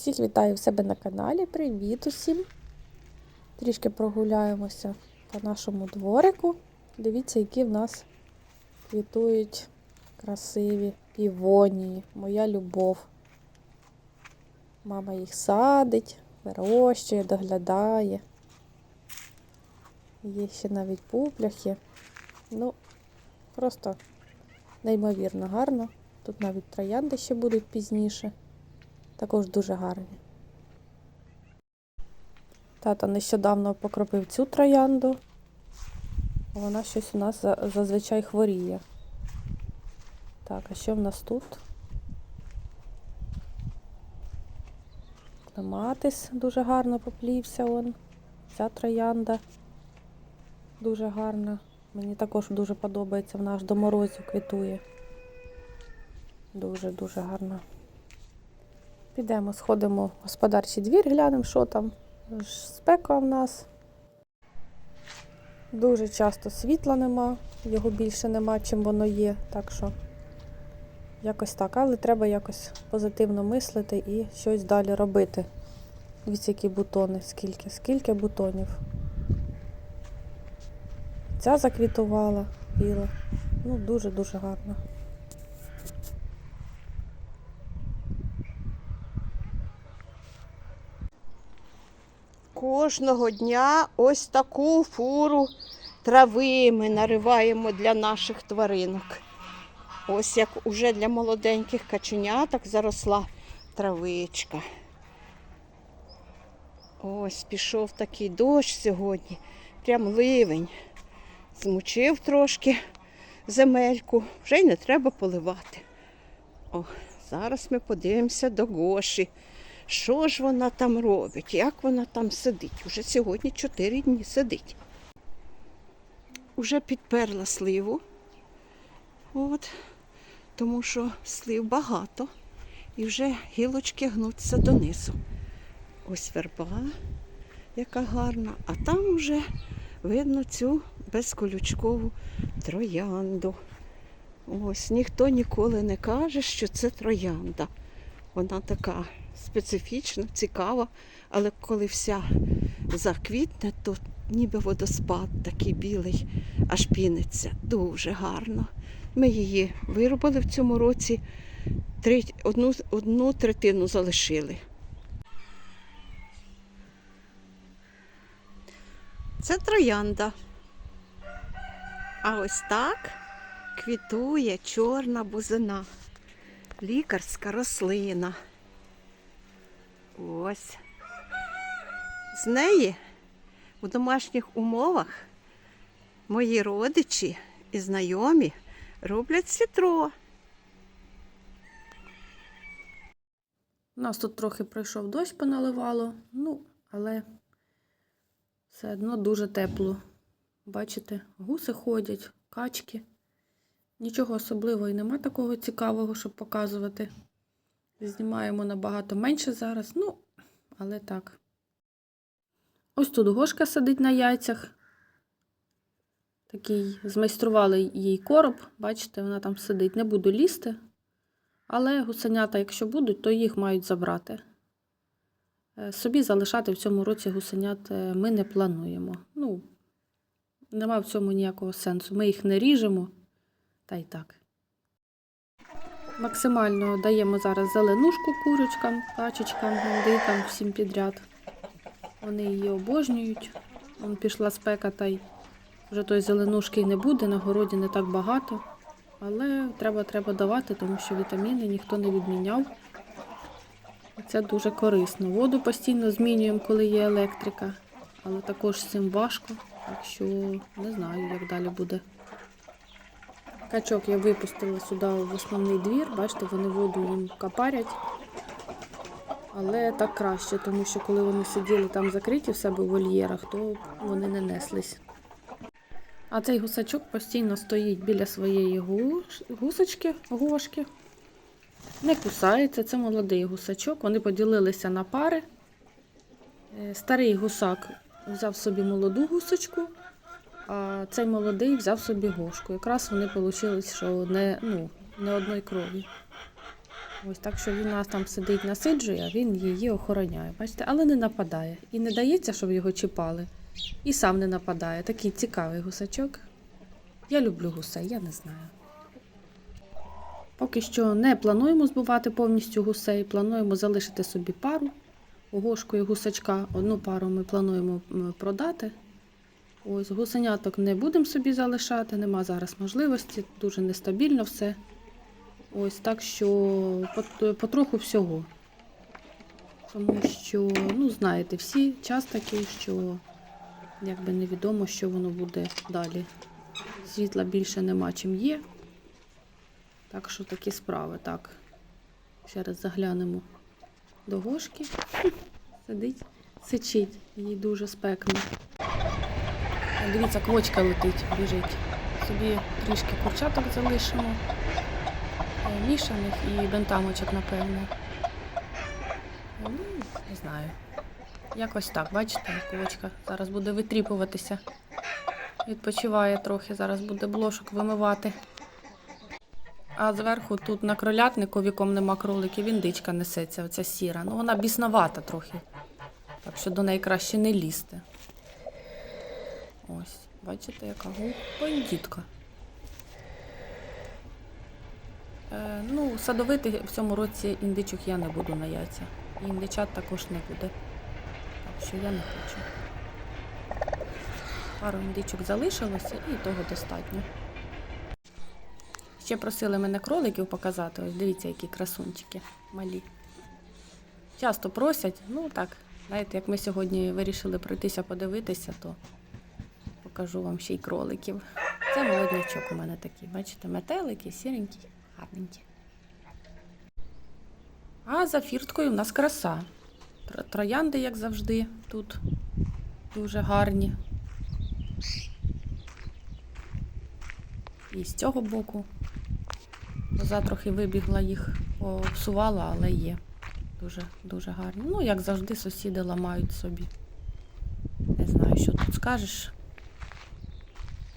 Всіх вітаю в себе на каналі. Привіт усім! Трішки прогуляємося по нашому дворику. Дивіться, які в нас квітують красиві півонії. Моя любов. Мама їх садить, вирощує, доглядає. Є ще навіть пупляхи. Ну, просто неймовірно гарно. Тут навіть троянди ще будуть пізніше. Також дуже гарні. Тато нещодавно покропив цю троянду. Вона щось у нас зазвичай хворіє. Так, а що в нас тут? Клематис дуже гарно поплівся он. Ця троянда дуже гарна. Мені також дуже подобається, вона аж до морозів квітує. Дуже-дуже гарна. Підемо, сходимо в господарчий двір, глянемо, що там. Спека в нас. Дуже часто світла нема, його більше нема, чим воно є. Так що якось так. Але треба якось позитивно мислити і щось далі робити. Дивіться, які бутони, скільки, скільки бутонів. Ця заквітувала біла. Ну, дуже-дуже гарно. Кожного дня ось таку фуру трави ми нариваємо для наших тваринок. Ось як уже для молоденьких каченяток заросла травичка. Ось пішов такий дощ сьогодні, прям ливень. Змучив трошки земельку, вже й не треба поливати. О, зараз ми подивимося до Гоші. Що ж вона там робить? Як вона там сидить? Уже сьогодні 4 дні сидить. Уже підперла сливу. От, тому що слив багато. І вже гілочки гнуться донизу. Ось верба, яка гарна, а там вже видно цю безколючкову троянду. Ось ніхто ніколи не каже, що це троянда. Вона така специфічна, цікава, але коли вся заквітне, то ніби водоспад такий білий, аж піниться. Дуже гарно. Ми її виробили в цьому році, одну, одну третину залишили. Це троянда. А ось так квітує чорна бузина. Лікарська рослина. Ось. З неї у домашніх умовах мої родичі і знайомі роблять сітро. У нас тут трохи пройшов дощ, поналивало, ну, але все одно дуже тепло. Бачите, гуси ходять, качки. Нічого особливого і нема такого цікавого, щоб показувати. Знімаємо набагато менше зараз, ну, але так. Ось тут гошка сидить на яйцях. Такий змайстрували їй короб. Бачите, вона там сидить. Не буду лізти. Але гусенята, якщо будуть, то їх мають забрати. Е, Собі залишати в цьому році гусенят е, ми не плануємо. Ну, нема в цьому ніякого сенсу. Ми їх не ріжемо, та й так. Максимально даємо зараз зеленушку курочкам, качечкам, індикам, всім підряд. Вони її обожнюють. Вон пішла спека, та й вже той зеленушки й не буде, на городі не так багато. Але треба, треба давати, тому що вітаміни ніхто не відміняв. Це дуже корисно. Воду постійно змінюємо, коли є електрика, але також з цим важко, так що не знаю, як далі буде. Качок я випустила сюди в основний двір. Бачите, вони воду їм капарять. Але так краще, тому що коли вони сиділи там закриті в себе в вольєрах, то вони не неслись. А цей гусачок постійно стоїть біля своєї гусочки, гошки. Не кусається, це молодий гусачок. Вони поділилися на пари. Е, Старий гусак взяв собі молоду гусочку, а цей молодий взяв собі гошку. Якраз вони вийшли, що не, ну, не одної крові. Ось так, що він нас там сидить, насиджує, а він її охороняє. Бачите, але не нападає. І не дається, щоб його чіпали. І сам не нападає. Такий цікавий гусачок. Я люблю гусей, я не знаю. Поки що не плануємо збивати повністю гусей, плануємо залишити собі пару гошку і гусачка. Одну пару ми плануємо продати. Ось гусеняток не будемо собі залишати, нема зараз можливості, дуже нестабільно все. Ось так що потроху всього. Тому що, ну, знаєте, всі час такий, що якби невідомо, що воно буде далі. Світла більше нема, чим є. Так що такі справи. Так. Ще раз заглянемо до гошки. Сидить, сичить, їй дуже спекно. Дивіться, квочка летить, біжить. Собі трішки курчаток залишимо. Е, Мішаних і бентамочок, напевно. Ну, не знаю. Якось так, бачите, квочка зараз буде витріпуватися. Відпочиває трохи, зараз буде блошок вимивати. А зверху тут на кролятнику, в якому нема кроликів, індичка несеться, оця сіра. Ну вона бісновата трохи. Так що до неї краще не лізти. Ось, бачите, яка бандітка. Е, ну, садовити в цьому році індичок я не буду на яйця. І індичат також не буде. Так що я не хочу. Пару індичок залишилося і того достатньо. Ще просили мене кроликів показати. Ось дивіться, які красунчики малі. Часто просять, ну так, знаєте, як ми сьогодні вирішили пройтися подивитися, то покажу вам ще й кроликів. Це молоднячок у мене такий. Бачите, метелики, сіренький, гарненький. А за фірткою в нас краса. Троянди, як завжди, тут дуже гарні. І з цього боку. Коза трохи вибігла їх, попсувала, але є. Дуже, дуже гарні. Ну, як завжди, сусіди ламають собі. Не знаю, що тут скажеш.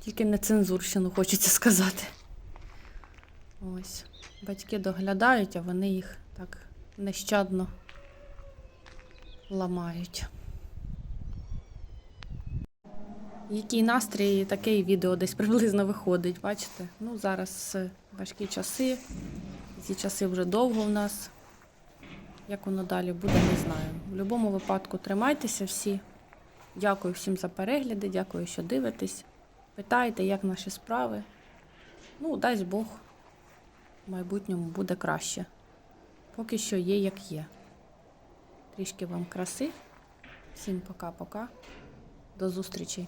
Тільки не цензурщину хочеться сказати. Ось. Батьки доглядають, а вони їх так нещадно ламають. Який настрій, таке відео десь приблизно виходить, бачите? Ну, зараз е, важкі часи. Ці часи вже довго в нас. Як воно далі буде, не знаю. В будь-якому випадку тримайтеся всі. Дякую всім за перегляди, дякую, що дивитесь. Питайте, як наші справи. Ну, дасть Бог, в майбутньому буде краще. Поки що є, як є. Трішки вам краси. Всім пока-пока. До зустрічі.